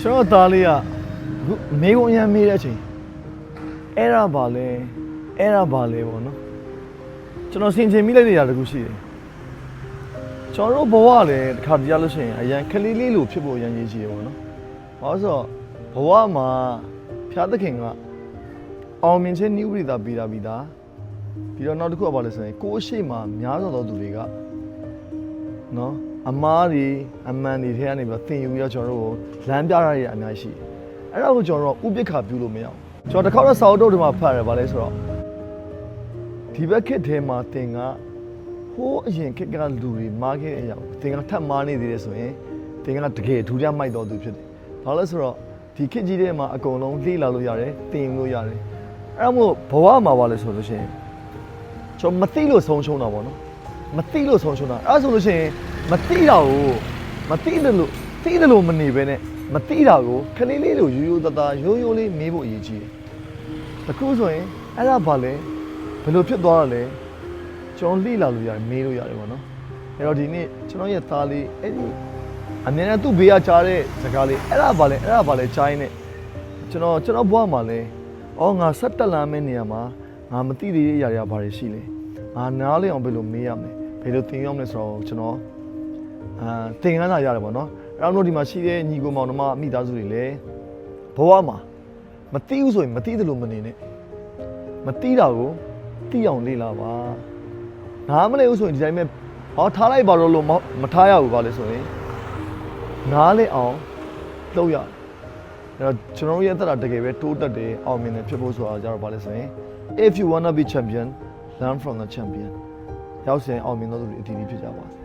ကျွန်တော်သားလေးကအခုမေကုံအရန်မေးတဲ့အချိန်အဲ့ဒါပါလဲအဲ့ဒါပါလဲပေါ့နော်ကျွန်တော်ဆင်ခြင်မိလိုက်တဲ့ຢာတစ်ခုရှိတယ်ကျွန်တော်တို့ဘဝလည်းတစ်ခါတည်းရလို့ရှိရင်အရန်ခလေးလေးလိုဖြစ်ဖို့အရန်ရည်ကြီးတယ်ပေါ့နော်ဘာလို့ဆိုတော့ဘဝမှာဖျားသခင်က အောင်မြင်ခြင်းနိဝိဒာပေးတာပြီးသားပြီးတော့နောက်တစ်ခုကဘာလဲဆိုရင်ကိုယ့်အရှိမများစွာသောသူတွေကနော်အမားတွေအမှန်တွေထဲကနေပြီးတော့သင်ယူပြီးတော့ကျွန်တော်တို့ကိုလမ်းပြရတဲ့အများကြီးရှိတယ်အဲ့ဒါကိုကျွန်တော်တို့ဥပိ္ပခါပြုလို့မရအောင်ကျွန်တော်တစ်ခါတော့စာအုပ်တုပ်တွေမှာဖတ်ရတယ်ဗာလဲဆိုတော့ဒီဘက်ခစ်ထဲမှာသင်ကဟိုးအရင်ခက်ကလူတွေမားခဲ့တဲ့အရာကိုသင်ကထပ်မားနေသေးတယ်ဆိုရင်သင်ကတကယ်ထူးခြားမိုက်တော်သူဖြစ်တယ်ဘာလို့လဲဆိုတော့ဒီခစ်ကြီးထဲမှာအကုန်လုံးလှိလာလို့ရတယ်သင်ယူလို့ရတယ် အဲ့ဒါမို့ဘဝမှာပါလဲဆိုလို့ရှိရင်ကျွန်တော်မသိလို့ဆုံးရှုံးတာပေါ့နော်မသိလို့ဆုံးရှုံးတာအဲ့ဒါဆိုလို့ရှိရင်မသိတာကိုမသိတယ်လို့သိတယ်လို့မနေဘဲနဲ့မသိတာကိုခလေးလေးလိုရိုးရိုးသားသားရိုးရိုးလေးမေးဖို့အရေးကြီးတယ်အခုဆိုရင်အဲ့ဒါဘာလဲဘယ်လိုဖြစ်သွားတာလဲကျွန်တော်လှိလာလို့ရတယ်မေးလို့ရတယ်ပေါ့နော်အဲ့တော့ဒီနေ့ကျွန်တော်ရဲ့သားလေးအဲ့ဒီအမြဲတမ်းသူ့ဘေးကကြားတဲ့စကားလေးအဲ့ဒါဘာလဲအဲ့ဒါဘာလဲကြားရင်းနဲ့ကျွန်တော်ကျွန်တော်ဘဝမှာလဲ အော်ငါဆက်တက်လာမယ့်နေရာမှာငါမသိသေးတဲ့အရာတွေကဘာတွေရှိလဲငါနားလည်အောင်ဘယ်လိုမေးရမလဲဘယ်လိုသင်ရမလဲဆိုတော့ကျွန်တော်အာသင်ခန်းစာရတယ်ပေါ့နော်အဲ့တော့တို့ဒီမှာရှိတဲ့ညီကိုမောင်နှမမိသားစုတွေလည်းဘဝမှာမသိဘူးဆိုရင်မသိသလိုမနေနဲ့မသိတာကိုသိအောင်လေ့လာပါနားမလဲဘူးဆိုရင်ဒီတိုင်းပဲဟောထားလိုက်ပါတော့လို့မမထားရဘူးပါလေဆိုရင်နားလဲအောင်လုပ်ရတယ်အဲ့ တော့ကျွန်တော်တို့ရဲ့အသက်တာတကယ်ပဲတိုးတက်တယ်အောင်မြင်တယ်ဖြစ်ဖို့ဆိုတာကြတော့ပါလေဆိုရင် if you wanna be champion learn from the champion ရောက်စင်အောင်မြင်သောသူတွေအတီးတီးဖြစ်ကြပါစေ